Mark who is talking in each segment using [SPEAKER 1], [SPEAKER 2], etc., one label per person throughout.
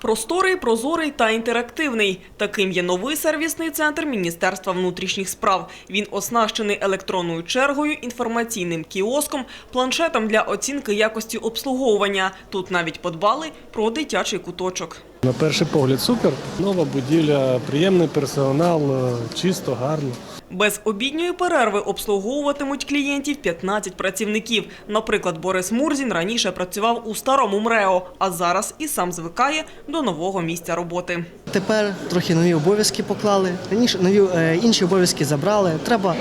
[SPEAKER 1] Просторий, прозорий та інтерактивний. Таким є новий сервісний центр Міністерства внутрішніх справ. Він оснащений електронною чергою, інформаційним кіоском, планшетом для оцінки якості обслуговування. Тут навіть подбали про дитячий куточок.
[SPEAKER 2] На перший погляд супер. Нова будівля, приємний персонал, е, чисто, гарно.
[SPEAKER 1] Без обідньої перерви обслуговуватимуть клієнтів 15 працівників. Наприклад, Борис Мурзін раніше працював у старому МРЕО, а зараз і сам звикає до нового місця роботи.
[SPEAKER 3] Тепер трохи нові обов'язки поклали, раніше нові е, інші обов'язки забрали. Треба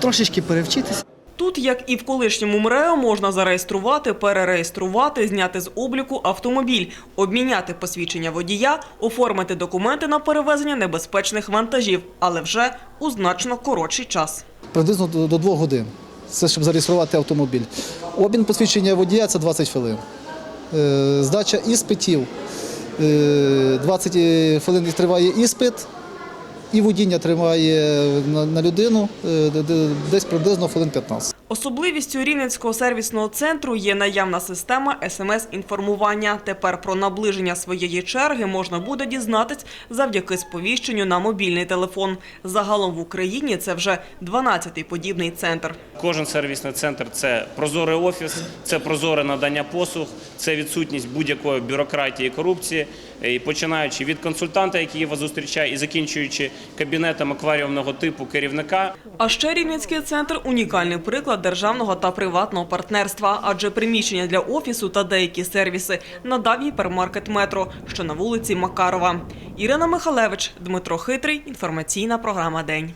[SPEAKER 3] трошечки перевчитися.
[SPEAKER 1] Тут, як і в колишньому МРЕО, можна зареєструвати, перереєструвати, зняти з обліку автомобіль, обміняти посвідчення водія, оформити документи на перевезення небезпечних вантажів, але вже у значно коротший час.
[SPEAKER 4] приблизно до, двох годин. Це щоб зареєструвати автомобіль. Обмін посвідчення водія це 20 хвилин. Е, Здача іспитів е, 20 хвилин триває іспит, і водіння тримає на, людину е, де- де- десь приблизно хвилин 15.
[SPEAKER 1] Особливістю Рівненського сервісного центру є наявна система СМС-інформування. Тепер про наближення своєї черги можна буде дізнатись завдяки сповіщенню на мобільний телефон. Загалом в Україні це вже 12-й подібний центр.
[SPEAKER 5] Кожен сервісний центр це прозорий офіс, це прозоре надання послуг, це відсутність будь-якої бюрократії і корупції. І починаючи від консультанта, який вас зустрічає, і закінчуючи кабінетом акваріумного типу керівника,
[SPEAKER 1] А ще Рівненський центр – унікальний приклад державного та приватного партнерства, адже приміщення для офісу та деякі сервіси надав гіпермаркет «Метро», що на вулиці Макарова. Ірина Михалевич, Дмитро Хитрий, інформаційна програма «День».